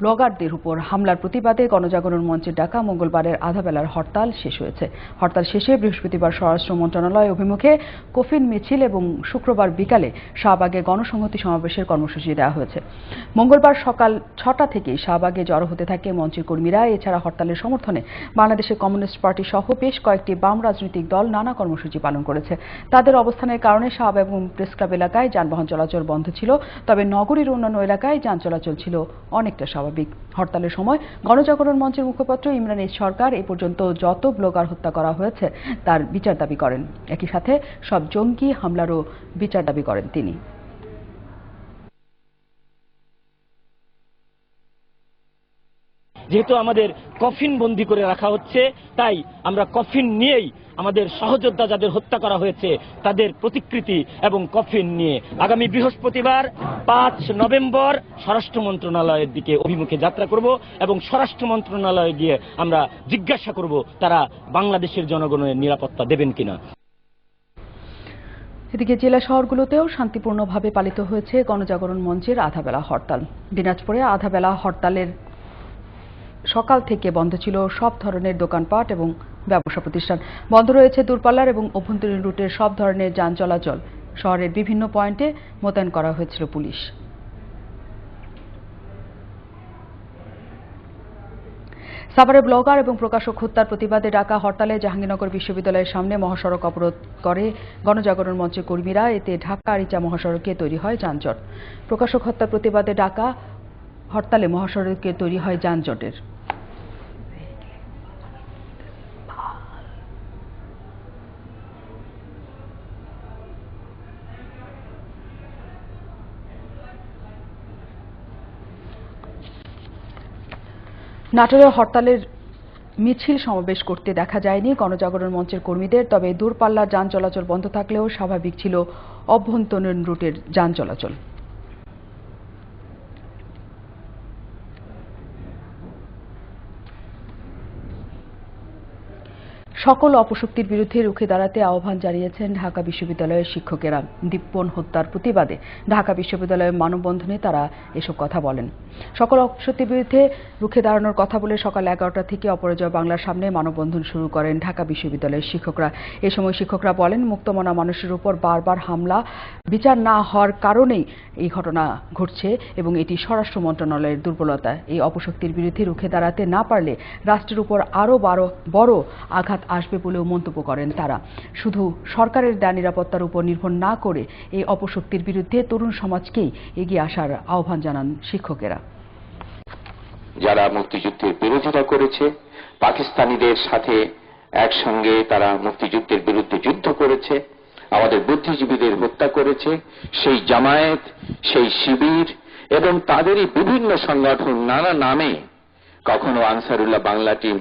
ব্লগারদের উপর হামলার প্রতিবাদে গণজাগরণ মঞ্চের ডাকা মঙ্গলবারের আধাবেলার হরতাল শেষ হয়েছে। হরতাল শেষে বৃহস্পতিবার স্বরাষ্ট্র মন্ত্রণালয় অভিমুখে কফিন, মিছিল এবং শুক্রবার বিকালে শাহবাগে গণসংহতি সমাবেশের কর্মসূচি দেওয়া হয়েছে। মঙ্গলবার সকাল ছটা থেকেই শাহবাগে জড়ো হতে থাকে মঞ্চের কর্মীরা। এছাড়া হরতালের সমর্থনে বাংলাদেশের কমিউনিস্ট পার্টি সহ বেশ কয়েকটি বাম রাজনৈতিক দল নানা কর্মসূচি পালন করেছে। তাদের অবস্থানের কারণে শাহবাগ এবং প্রেস ক্লাব এলাকায় যানবাহন চলাচল বন্ধ ছিল, তবে নগরীর অন্যান্য এলাকায় যান চলাচল ছিল অনেকটা স্বাভাবিক। হরতালের সময় গণজাগরণ মঞ্চের মুখপাত্র ইমরান সরকার এ পর্যন্ত যত ব্লগার হত্যা করা হয়েছে, তার বিচার দাবি করেন। একই সাথে সব জঙ্গি হামলারও বিচার দাবি করেন তিনি। যেহেতু আমাদের কফিন বন্দি করে রাখা হচ্ছে, তাই আমরা কফিন নিয়েই আমাদের সহযোদ্ধা যাদের হত্যা করা হয়েছে, তাদের প্রতিকৃতি এবং কফিন নিয়ে আগামী বৃহস্পতিবার পাঁচ নভেম্বর স্বরাষ্ট্র মন্ত্রণালয়ের দিকে অভিমুখে যাত্রা করব এবং স্বরাষ্ট্র মন্ত্রণালয়ে গিয়ে আমরা জিজ্ঞাসা করব, তারা বাংলাদেশের জনগণের নিরাপত্তা দেবেন কিনা। এদিকে জেলা শহরগুলোতেও শান্তিপূর্ণভাবে পালিত হয়েছে গণজাগরণ মঞ্চের আধাবেলা হরতাল। দিনাজপুরে আধাবেলা হরতালের সকাল থেকে বন্ধ ছিল সব ধরনের দোকানপাট এবং ব্যবসা প্রতিষ্ঠান। বন্ধ রয়েছে দূরপাল্লার এবং অভ্যন্তরীণ রুটের সব ধরনের যান চলাচল। শহরের বিভিন্ন পয়েন্টে মোতায়েন করা হয়েছিল পুলিশ। সাভারে ব্লগার এবং প্রকাশক হত্যার প্রতিবাদে ডাকা হরতালে জাহাঙ্গীরনগর বিশ্ববিদ্যালয়ের সামনে মহাসড়ক অবরোধ করে গণজাগরণ মঞ্চের কর্মীরা। এতে ঢাকা আরিচা মহাসড়কে তৈরি হয় যানজট। প্রকাশক হত্যার প্রতিবাদে ডাকা হরতালে মহাসড়কে তৈরি হয় যানজটের। নাটোরে হরতালের মিছিল সমাবেশ করতে দেখা যায়নি গণজাগরণ মঞ্চের কর্মীদের, তবে দূরপাল্লার যান চলাচল বন্ধ থাকলেও স্বাভাবিক ছিল অভ্যন্তরীণ রুটের যান চলাচল। সকল অপশক্তির বিরুদ্ধে রুখে দাঁড়াতে আহ্বান জানিয়েছেন ঢাকা বিশ্ববিদ্যালয়ের শিক্ষকেরা। দীপ্পন হত্যার প্রতিবাদে ঢাকা বিশ্ববিদ্যালয়ের মানববন্ধনে তারা এসব কথা বলেন। সকল অপশক্তির বিরুদ্ধে রুখে দাঁড়ানোর কথা বলে সকাল এগারোটা থেকে অপরাজয় বাংলার সামনে মানববন্ধন শুরু করেন ঢাকা বিশ্ববিদ্যালয়ের শিক্ষকরা। এ সময় শিক্ষকরা বলেন, মুক্তমনা মানুষের উপর বারবার হামলা, বিচার না হওয়ার কারণেই এই ঘটনা ঘটছে এবং এটি স্বরাষ্ট্র মন্ত্রণালয়ের দুর্বলতা। এই অপশক্তির বিরুদ্ধে রুখে দাঁড়াতে না পারলে রাষ্ট্রের উপর আরও বড় আঘাত আসবে বলেও মন্তব্য করেন তারা। শুধু সরকারের দেয়া নিরাপত্তার উপর নির্ভর না করে এই অপশক্তির বিরুদ্ধে তরুণ সমাজকেই এগিয়ে আসার আহ্বান জানান শিক্ষকেরা। যারা মুক্তিযুদ্ধের বিরোধিতা করেছে, পাকিস্তানিদের সাথে একসঙ্গে তারা মুক্তিযুদ্ধের বিরুদ্ধে যুদ্ধ করেছে, আমাদের বুদ্ধিজীবীদের হত্যা করেছে, সেই জামায়াত, সেই শিবির এবং তাদেরই বিভিন্ন সংগঠন নানা নামে কখনো আনসারুল্লাহ বাংলা টিম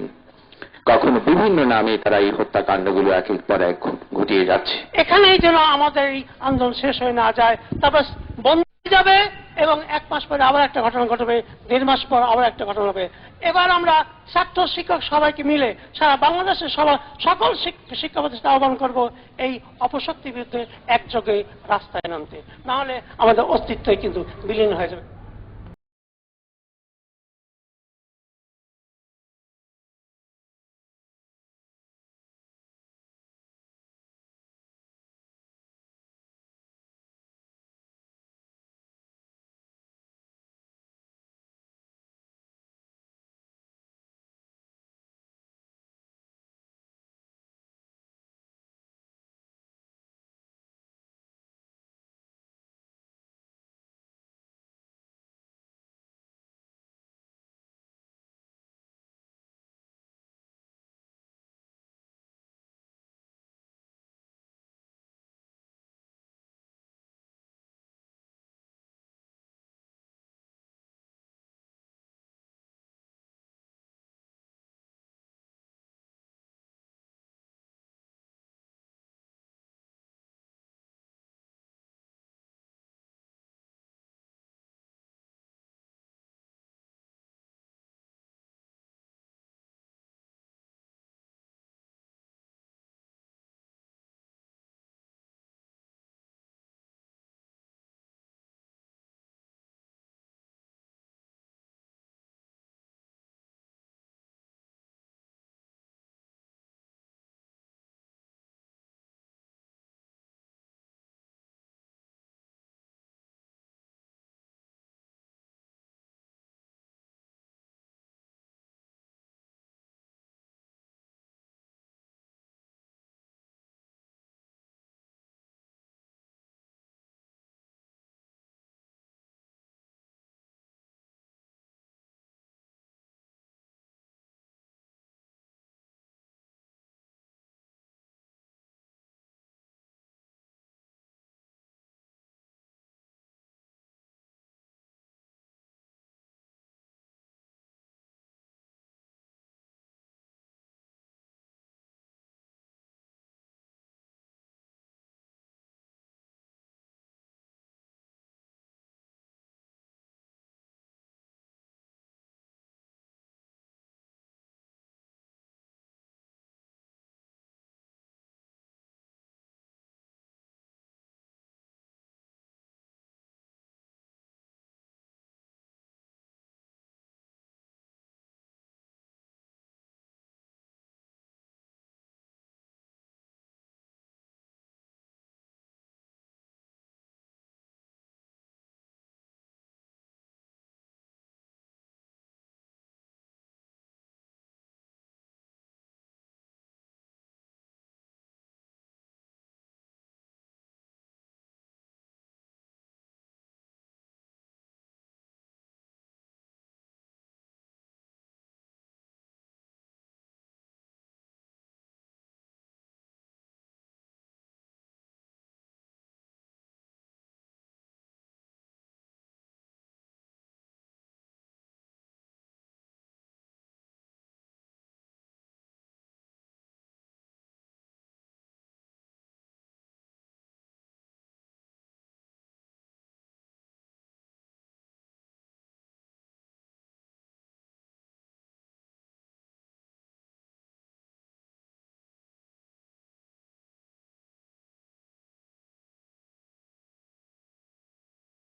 কখনো বিভিন্ন নামে তারা এই হত্যাকাণ্ডগুলো একের পর এক ঘটিয়ে যাচ্ছে। এখানেই যেন আমাদের এই আন্দোলন শেষ হয়ে না যায় তারপর বন্ধ যাবে এবং এক মাস পরে আবার একটা ঘটনা ঘটবে, দেড় মাস পর আবার একটা ঘটনা হবে। এবার আমরা ছাত্র শিক্ষক সবাইকে মিলে সারা বাংলাদেশের সবার সকল শিক- শিক্ষা প্রতিষ্ঠান আহ্বান করব, এই অপশক্তির বিরুদ্ধে একযোগে রাস্তায় নামতে। না হলে আমাদের অস্তিত্বই কিন্তু বিলীন হয়ে যাবে।